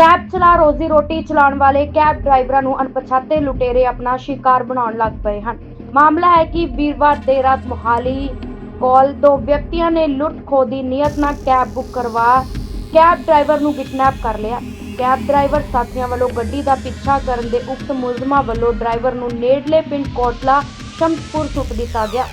Cab ਚਲਾ, ਰੋਜ਼ੀ ਰੋਟੀ ਚਲਾਉਣ ਵਾਲੇ ਕੈਬ ਡਰਾਈਵਰਾਂ ਨੂੰ ਅਣਪਛਾਤੇ ਲੁਟੇਰੇ ਆਪਣਾ ਸ਼ਿਕਾਰ ਬਣਾਉਣ ਲੱਗ ਪਏ ਹਨ। ਮਾਮਲਾ ਹੈ ਕਿ ਵੀਰਵਾਰ ਦੇਰ ਰਾਤ ਮੁਹਾਲੀ ਕੋਲ ਦੋ ਵਿਅਕਤੀਆਂ ਨੇ ਲੁੱਟ ਖੋਹ ਦੀ ਨੀਅਤ ਨਾਲ ਕੈਬ ਬੁੱਕ ਕਰਵਾ, ਕੈਬ ਡਰਾਈਵਰ ਨੂੰ ਕਿਡਨੈਪ ਕਰ ਲਿਆ। ਕੈਬ ਡਰਾਈਵਰ ਸਾਥੀਆਂ ਵੱਲੋਂ ਗੱਡੀ ਦਾ ਪਿੱਛਾ ਕਰਨ ਦੇ ਉਕਤ ਮੁਲਜ਼ਮਾਂ ਵੱਲੋਂ ਡਰਾਈਵਰ ਨੂੰ ਨੇੜਲੇ ਪਿੰਡ ਕੋਟਲਾ, ਸ਼ਮਸਪੁਰ ਸੁੱਟ ਦਿੱਤਾ ਗਿਆ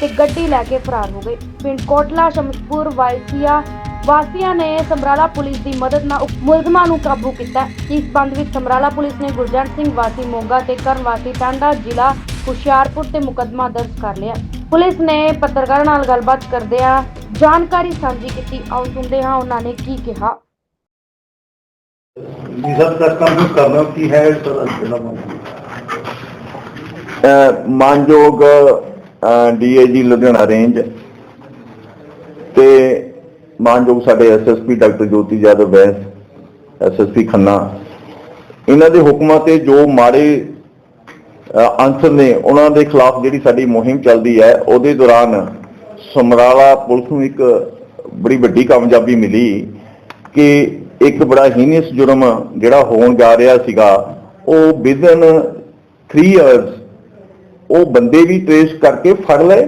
ਤੇ ਗੱਡੀ ਲੈ ਕੇ ਫਰਾਰ ਹੋ ਗਏ। ਪਿੰਡ ਕੋਟਲਾ, ਸ਼ਮਸਪੁਰ ਵਾਇਸੀਆ ਵਾਸੀਆਂ ਨੇ ਸਮਰਾਲਾ ਪੁਲਿਸ ਦੀ ਮਦਦ ਨਾਲ ਮੁਲਜ਼ਮਾਂ ਨੂੰ ਕਾਬੂ ਕੀਤਾ। ਇਸ ਸੰਬੰਧ ਵਿੱਚ ਸਮਰਾਲਾ ਪੁਲਿਸ ਨੇ ਗੁਰਜੰਟ ਸਿੰਘ ਵਾਸੀ ਮੋਗਾ ਤੇ ਕਰਨ ਵਾਸੀ ਟਾਂਡਾ ਜ਼ਿਲ੍ਹਾ ਹੁਸ਼ਿਆਰਪੁਰ ਤੇ ਮੁਕੱਦਮਾ ਦਰਜ ਕਰ ਲਿਆ। ਪੁਲਿਸ ਨੇ ਪੱਤਰਕਾਰਾਂ ਨਾਲ ਗੱਲਬਾਤ ਕਰਦਿਆਂ ਜਾਣਕਾਰੀ ਸਾਂਝੀ ਕੀਤੀ। ਆਓ ਸੁਣਦੇ ਹਾਂ ਉਹਨਾਂ ਨੇ ਕੀ ਕਿਹਾ। ਵੀਜ਼ਾ ਦਾ ਕੰਮ ਕਰਨਾ ਕੀ ਹੈ ਸਰ ਮਾਨਯੋਗ ਡੀਏਜੀ ਲੁਧਿਆਣਾ ਰੇਂਜ ਮਾਨਯੋਗ ਸਾਡੇ SSP doctor Jyoti Jadav Bains SSP Khanna, ਇਹਨਾਂ ਦੇ ਹੁਕਮਾਂ ਤੇ ਜੋ ਮਾੜੇ, ਅਹ ਨੇ ਉਹਨਾਂ ਦੇ ਖਿਲਾਫ ਜਿਹੜੀ ਸਾਡੀ ਮੁਹਿੰਮ ਚੱਲਦੀ ਹੈ, ਉਹਦੇ ਦੌਰਾਨ ਸਮਰਾਲਾ ਪੁਲਿਸ ਨੂੰ ਇੱਕ ਬੜੀ ਵੱਡੀ ਕਾਮਯਾਬੀ ਮਿਲੀ ਕਿ ਇੱਕ ਬੜਾ ਹੀਨੀਅਸ ਜੁਰਮ ਜਿਹੜਾ ਹੋਣ ਜਾ ਰਿਹਾ ਸੀਗਾ, ਉਹ ਵਿਦਨ 3 ਇਅਰਸ ਉਹ ਬੰਦੇ ਵੀ ਟ੍ਰੇਸ ਕਰਕੇ ਫੜ ਲਏ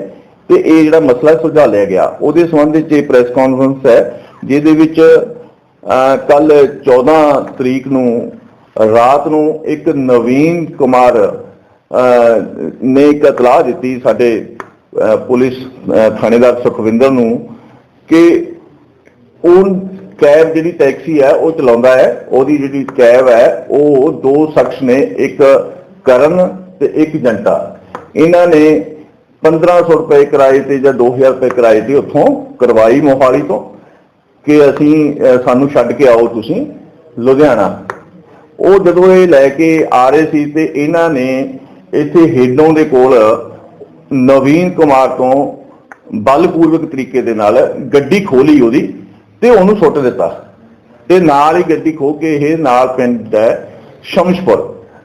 ਤੇ ਇਹ ਜਿਹੜਾ ਮਸਲਾ ਸੁਲਝਾ ਲਿਆ ਗਿਆ। ਉਹਦੇ ਸੰਬੰਧ ਵਿੱਚ ਇਹ ਪ੍ਰੈਸ ਕਾਨਫਰੰਸ ਹੈ, ਜਿਹਦੇ ਵਿੱਚ ਕੱਲ 14 ਤਰੀਕ ਨੂੰ, ਰਾਤ ਨੂੰ ਇੱਕ ਨਵੀਨ ਕੁਮਾਰ ਨੇ ਇੱਕ ਇਤਲਾਹ ਦਿੱਤੀ ਸਾਡੇ ਪੁਲਿਸ ਥਾਣੇਦਾਰ ਸੁਖਵਿੰਦਰ ਨੂੰ ਕਿ ਉਹ ਕੈਬ ਜਿਹੜੀ ਟੈਕਸੀ ਹੈ, ਉਹ ਚਲਾਉਂਦਾ ਹੈ। ਉਹਦੀ ਜਿਹੜੀ ਕੈਬ ਹੈ, ਉਹ ਦੋ ਸ਼ਖਸ ਨੇ, ਇੱਕ ਕਰਨ ਤੇ ਇੱਕ ਜੰਟਾ ਇਹਨਾਂ ਨੇ 1500 ਰੁਪਏ ਕਿਰਾਏ ਤੇ ਜਾਂ 2000 ਰੁਪਏ ਕਿਰਾਏ ਤੇ ਉੱਥੋਂ ਕਰਵਾਈ ਮੋਹਾਲੀ ਤੋਂ ਕਿ ਅਸੀਂ ਸਾਨੂੰ ਛੱਡ ਕੇ ਆਓ ਤੁਸੀਂ ਲੁਧਿਆਣਾ। ਉਹ ਜਦੋਂ ਇਹ ਲੈ ਕੇ ਆ ਰਹੇ ਸੀ ਤੇ ਇਹਨਾਂ ਨੇ ਇੱਥੇ ਹੇਡੋਂ ਦੇ ਕੋਲ ਨਵੀਨ ਕੁਮਾਰ ਤੋਂ ਬਲਪੂਰਵਕ ਤਰੀਕੇ ਦੇ ਨਾਲ ਗੱਡੀ ਖੋਲੀ ਉਹਦੀ ਤੇ ਉਹਨੂੰ ਸੁੱਟ ਦਿੱਤਾ। ਤੇ ਨਾਲ ਹੀ ਗੱਡੀ ਖੋ ਕੇ ਇਹ ਨਾਲ ਪਿੰਡ ਹੈ ਸ਼ਮਸ਼ਪੁਰ।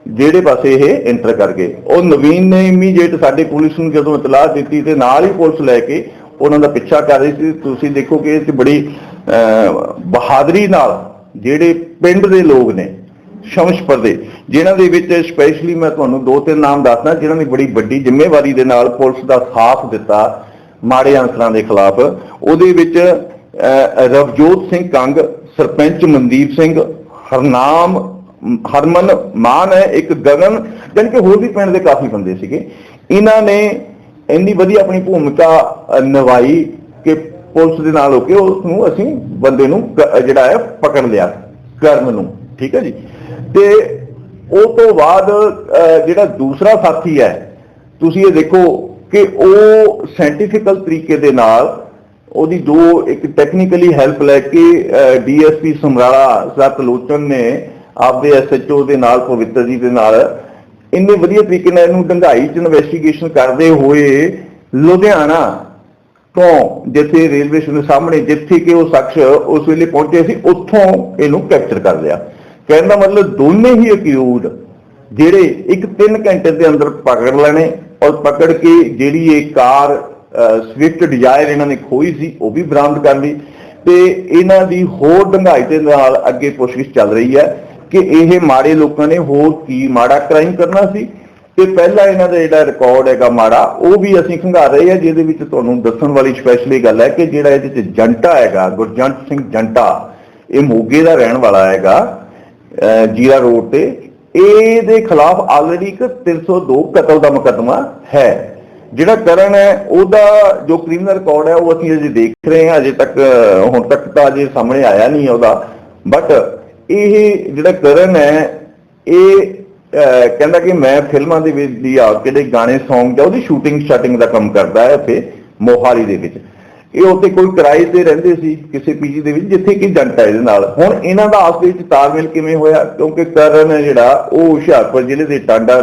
ਜਿਹੜੇ ਪਾਸੇ ਇਹ ਐਂਟਰ ਕਰ ਗਏ। ਉਹ ਨਵੀਨ ਨੇ ਇਮੀਡੀਏਟ ਸਾਡੇ ਪੁਲਿਸ ਨੂੰ ਜਦੋਂ ਇਤਲਾਹ ਦਿੱਤੀ ਤੇ ਨਾਲ ਹੀ ਪੁਲਿਸ ਲੈ ਕੇ ਉਹਨਾਂ ਦਾ ਪਿੱਛਾ ਕਰ ਰਹੀ ਸੀ। ਤੁਸੀਂ ਦੇਖੋ ਕਿ ਇਹ ਬੜੀ ਬਹਾਦਰੀ ਨਾਲ ਜਿਹੜੇ ਪਿੰਡ ਦੇ ਲੋਕ ਨੇ ਸ਼ਮਸ਼ਪੁਰ ਦੇ ਜਿਨ੍ਹਾਂ ਦੇ ਵਿੱਚ ਸਪੈਸ਼ਲੀ ਮੈਂ ਤੁਹਾਨੂੰ ਦੋ ਤਿੰਨ ਨਾਮ ਦੱਸਦਾ ਜਿਨ੍ਹਾਂ ਨੇ ਬੜੀ ਵੱਡੀ ਜ਼ਿੰਮੇਵਾਰੀ ਦੇ ਨਾਲ ਪੁਲਿਸ ਦਾ ਸਾਥ ਦਿੱਤਾ ਮਾੜੇ ਅੰਸਰਾਂ ਦੇ ਖਿਲਾਫ। ਉਹਦੇ ਵਿੱਚ ਅਹ, ਰਵਜੋਤ ਸਿੰਘ ਕੰਗ ਸਰਪੰਚ ਮਨਦੀਪ ਸਿੰਘ ਹਰਨਾਮ ਹਰਮਨ ਮਾਨ ਹੈ, ਇੱਕ ਗਗਨ, ਜਾਣੀ ਕਿ ਹੋਰ ਵੀ ਪਿੰਡ ਦੇ ਕਾਫੀ ਬੰਦੇ ਸੀਗੇ। ਇਹਨਾਂ ਨੇ ਇੰਨੀ ਵਧੀਆ ਆਪਣੀ ਭੂਮਿਕਾ ਨਿਭਾਈ ਕਿ ਪੁਲਿਸ ਦੇ ਨਾਲ ਹੋ ਕੇ ਉਸ ਨੂੰ ਅਸੀਂ ਬੰਦੇ ਨੂੰ ਜਿਹੜਾ ਹੈ, ਪਕੜ ਲਿਆ ਕਰਨ ਨੂੰ, ਠੀਕ ਹੈ ਜੀ? ਤੇ ਉਹ ਤੋਂ ਬਾਅਦ ਜਿਹੜਾ ਦੂਸਰਾ ਸਾਥੀ ਹੈ, ਤੁਸੀਂ ਇਹ ਦੇਖੋ ਕਿ ਉਹ ਸਾਇੰਟੀਫਿਕਲ ਤਰੀਕੇ ਦੇ ਨਾਲ ਉਹਦੀ ਜੋ ਇੱਕ ਟੈਕਨੀਕਲੀ ਹੈਲਪ ਲੈ ਕੇ ਡੀਐਸਪੀ ਸਮਰਾਲਾ ਸਤਲੋਚਨ ਨੇ ਆਪਦੇ ਐਸਐਚਓ ਦੇ ਨਾਲ, ਪਵਿੱਤਰ ਜੀ ਦੇ ਨਾਲ, ਇੰਨੇ ਵਧੀਆ ਤਰੀਕੇ ਨਾਲ ਇਹਨੂੰ ਡੰਗਾਈ ਚ ਇਨਵੈਸਟੀਗੇਸ਼ਨ ਕਰਦੇ ਹੋਏ ਲੁਧਿਆਣਾ ਤੋਂ ਜਿੱਥੇ ਰੇਲਵੇ ਸਟੇਸ਼ਨ ਸਾਹਮਣੇ, ਜਿੱਥੇ ਕਿ ਉਹ ਸ਼ਖਸ ਉਸ ਵੇਲੇ ਪਹੁੰਚੇ ਸੀ, ਉੱਥੋਂ ਇਹਨੂੰ ਕੈਪਚਰ ਕਰ ਲਿਆ। ਕਹਿਣ ਦਾ ਮਤਲਬ ਦੋਨੇ ਹੀ ਅਕਿਊਜ਼ ਜਿਹੜੇ ਇੱਕ 3 ਘੰਟੇ ਦੇ ਅੰਦਰ ਪਕੜ ਲੈਣੇ ਔਰ ਪਕੜ ਕੇ ਜਿਹੜੀ ਇਹ ਕਾਰ ਸਵਿਫਟ ਡਿਜ਼ਾਇਰ ਇਹਨਾਂ ਨੇ ਖੋਈ ਸੀ, ਉਹ ਵੀ ਬਰਾਮਦ ਕਰ ਲਈ ਤੇ ਇਹਨਾਂ ਦੀ ਹੋਰ ਡੰਗਾਈ ਦੇ ਨਾਲ ਅੱਗੇ ਪੁੱਛਗਿੱਛ ਚੱਲ ਰਹੀ ਹੈ। ਕਿ ਇਹ ਮਾੜੇ ਲੋਕਾਂ ਨੇ ਹੋਰ ਕੀ ਮਾੜਾ ਕ੍ਰਾਈਮ ਕਰਨਾ ਸੀ? ਤੇ ਪਹਿਲਾ ਇਹਨਾਂ ਦਾ ਜਿਹੜਾ ਰਿਕਾਰਡ ਹੈਗਾ ਮਾੜਾ, ਉਹ ਵੀ ਅਸੀਂ ਖੰਗਾਰ ਰਹੇ ਹਾਂ, ਜਿਹਦੇ ਵਿੱਚ ਤੁਹਾਨੂੰ ਦੱਸਣ ਵਾਲੀ ਸਪੈਸ਼ਲੀ ਗੱਲ ਹੈ ਕਿ ਜਿਹੜਾ ਇਹਦੇ ਵਿੱਚ ਜੰਟਾ ਹੈਗਾ, ਗੁਰਜੰਟ ਸਿੰਘ ਜੰਟਾ, ਇਹ ਮੋਗੇ ਦਾ ਰਹਿਣ ਵਾਲਾ ਹੈਗਾ ਜੀਰਾ ਰੋਡ ਤੇ, ਇਹਦੇ ਖਿਲਾਫ ਆਲਰੇਡੀ ਇੱਕ 302 ਕਤਲ ਦਾ ਮੁਕੱਦਮਾ ਹੈ। ਜਿਹੜਾ ਕਰਨ ਹੈ, ਉਹਦਾ ਜੋ ਕ੍ਰਿਮੀਨਲ ਰਿਕਾਰਡ ਹੈ, ਉਹ ਅਸੀਂ ਅਜੇ ਦੇਖ ਰਹੇ ਹਾਂ, ਅਜੇ ਤੱਕ, ਹੁਣ ਤੱਕ ਤਾਂ ਅਜੇ ਸਾਹਮਣੇ ਆਇਆ ਨਹੀਂ ਉਹਦਾ ਬਟ ਇਹ ਜਿਹੜਾ ਕਰਨ ਹੈ, ਇਹ ਕਹਿੰਦਾ ਕਿ ਮੈਂ ਫਿਲਮਾਂ ਦੇ ਵਿੱਚ ਦੀ ਆ ਕਿਹੜੇ ਗਾਣੇ ਸੌਂਗ ਜਾਂ ਉਹਦੀ ਸ਼ੂਟਿੰਗ ਸ਼ਟਿੰਗ ਦਾ ਕੰਮ ਕਰਦਾ ਹੈ ਇੱਥੇ ਮੋਹਾਲੀ ਦੇ ਵਿੱਚ। ਇਹ ਉੱਥੇ ਕੋਈ ਕਿਰਾਏ ਤੇ ਰਹਿੰਦੇ ਸੀ, ਕਿਸੇ ਪੀਜੀ ਦੇ ਵਿੱਚ, ਜਿੱਥੇ ਕਿ ਜੰਟ ਹੈ ਇਹਦੇ ਨਾਲ। ਹੁਣ ਇਹਨਾਂ ਦਾ ਆਪਸ ਵਿੱਚ ਤਾਲਮੇਲ ਕਿਵੇਂ ਹੋਇਆ? ਕਿਉਂਕਿ ਕਰਨ ਹੈ ਜਿਹੜਾ, ਉਹ ਹੁਸ਼ਿਆਰਪੁਰ ਜ਼ਿਲ੍ਹੇ ਦੇ ਟਾਂਡਾ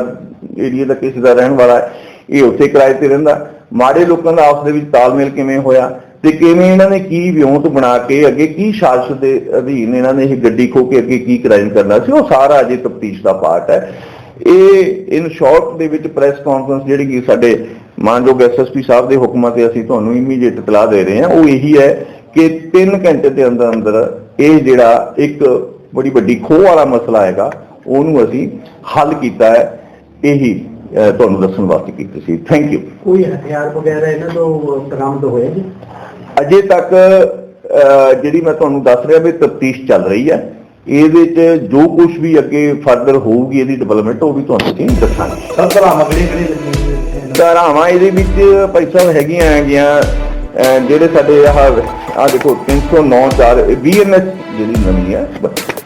ਏਰੀਆ ਦਾ ਕਿਸੇ ਦਾ ਰਹਿਣ ਵਾਲਾ ਹੈ, ਇਹ ਉੱਥੇ ਕਿਰਾਏ ਤੇ ਰਹਿੰਦਾ। ਮਾੜੇ ਲੋਕਾਂ ਦਾ ਆਪਸ ਦੇ ਵਿੱਚ ਤਾਲਮੇਲ ਕਿਵੇਂ ਹੋਇਆ? ਤੇ ਕਿਵੇਂ ਇਹਨਾਂ ਨੇ ਕੀ ਵਿਉਂਤ ਬਣਾ ਕੇ ਅੱਗੇ ਕੀ ਸਾਜ਼ਿਸ਼ ਦੇ ਅਧੀਨ ਇਹਨਾਂ ਨੇ ਇਹ ਗੱਡੀ ਖੋ ਕੇ ਅੱਗੇ ਕੀ ਕ੍ਰਾਈਮ ਕਰਨਾ ਸੀ, ਉਹ ਸਾਰਾ ਅਜੇ ਤਫਤੀਸ਼ ਦਾ ਪਾਰਟ ਹੈ। ਇਹ ਇਨ ਸ਼ਾਰਟ ਦੇ ਵਿੱਚ ਪ੍ਰੈਸ ਕਾਨਫਰੰਸ ਜਿਹੜੀ ਕਿ ਸਾਡੇ ਮਾਨਯੋਗ ਐਸਐਸਪੀ ਸਾਹਿਬ ਦੇ ਹੁਕਮਾਂ ਤੇ ਅਸੀਂ ਤੁਹਾਨੂੰ ਇਮੀਡੀਏਟ ਇਤਲਾਹ ਦੇ ਰਹੇ ਹਾਂ, ਉਹ ਇਹੀ ਹੈ ਕਿ 3 ਘੰਟੇ ਦੇ ਅੰਦਰ ਅੰਦਰ ਇਹ ਜਿਹੜਾ ਇੱਕ ਬੜੀ ਵੱਡੀ ਖੋਹ ਵਾਲਾ ਮਸਲਾ ਹੈਗਾ, ਉਹਨੂੰ ਅਸੀਂ ਹੱਲ ਕੀਤਾ ਹੈ। ਇਹੀ ਤੁਹਾਨੂੰ ਦੱਸਣ ਵਾਸਤੇ ਕੀਤੀ ਸੀ। ਥੈਂਕ ਯੂ ਕੋਈ ਹਥਿਆਰ ਵਗੈਰਾ ਇਹਨਾਂ ਤੋਂ ਬਰਾਮਦ ਹੋਇਆ ਜੀ? ਅਜੇ ਤੱਕ ਜਿਹੜੀ ਮੈਂ ਤੁਹਾਨੂੰ ਦੱਸ ਰਿਹਾ ਵੀ ਤਫਤੀਸ਼ ਚੱਲ ਰਹੀ ਹੈ ਇਹਦੇ 'ਚ ਜੋ ਕੁਝ ਵੀ ਅੱਗੇ ਫਰਦਰ ਹੋਊਗੀ ਇਹਦੀ ਡਿਵੈਲਪਮੈਂਟ ਉਹ ਵੀ ਤੁਹਾਨੂੰ ਅਸੀਂ ਦੱਸਾਂਗੇ ਸਰ ਧਰਾਵਾਂ ਕਿਹੜੀਆਂ ਕਿਹੜੀਆਂ? ਧਾਰਾਵਾਂ ਇਹਦੇ ਵਿੱਚ ਸਾਹਿਬ ਹੈਗੀਆਂ ਹੈਗੀਆਂ ਜਿਹੜੇ ਸਾਡੇ ਆਹ ਆ ਦੇਖੋ 309 4 ਬੀਐਨਐਸ ਜਿਹੜੀ ਨਵੀਂ ਹੈ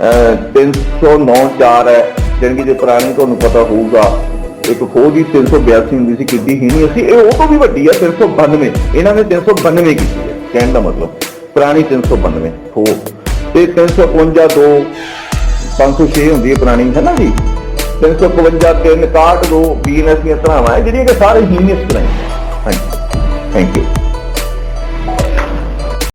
ਅਹ 309 4 ਹੈ ਜਿਹੜੀ ਜੇ ਪੁਰਾਣੀ ਤੁਹਾਨੂੰ ਪਤਾ ਹੋਊਗਾ ਇੱਕ ਖੋਹ ਦੀ 382 ਹੁੰਦੀ ਸੀ ਕਿੱਡੀ ਹੀ ਨਹੀਂ ਅਸੀਂ ਇਹ ਉਹ ਤੋਂ ਵੀ ਵੱਡੀ ਹੈ 392 ਇਹਨਾਂ ਨੇ 392 ਕੀਤੀ ਹੈ ਕਹਿਣ ਦਾ ਮਤਲਬ, ਪੁਰਾਣੀ 392 ਖੋਹ ਤੇ 352 2 506 ਹੁੰਦੀ ਹੈ ਪੁਰਾਣੀ, ਹੈ ਨਾ ਜੀ? 352 3 61 2 ਬੀਐਨਐਸ ਦੀਆਂ ਧਰਾਵਾਂ ਜਿਹੜੀਆਂ ਕਿ ਸਾਰੇ ਹੀਨੀਅਸ ਕਰਾਈ ਹਾਂਜੀ ਥੈਂਕ ਯੂ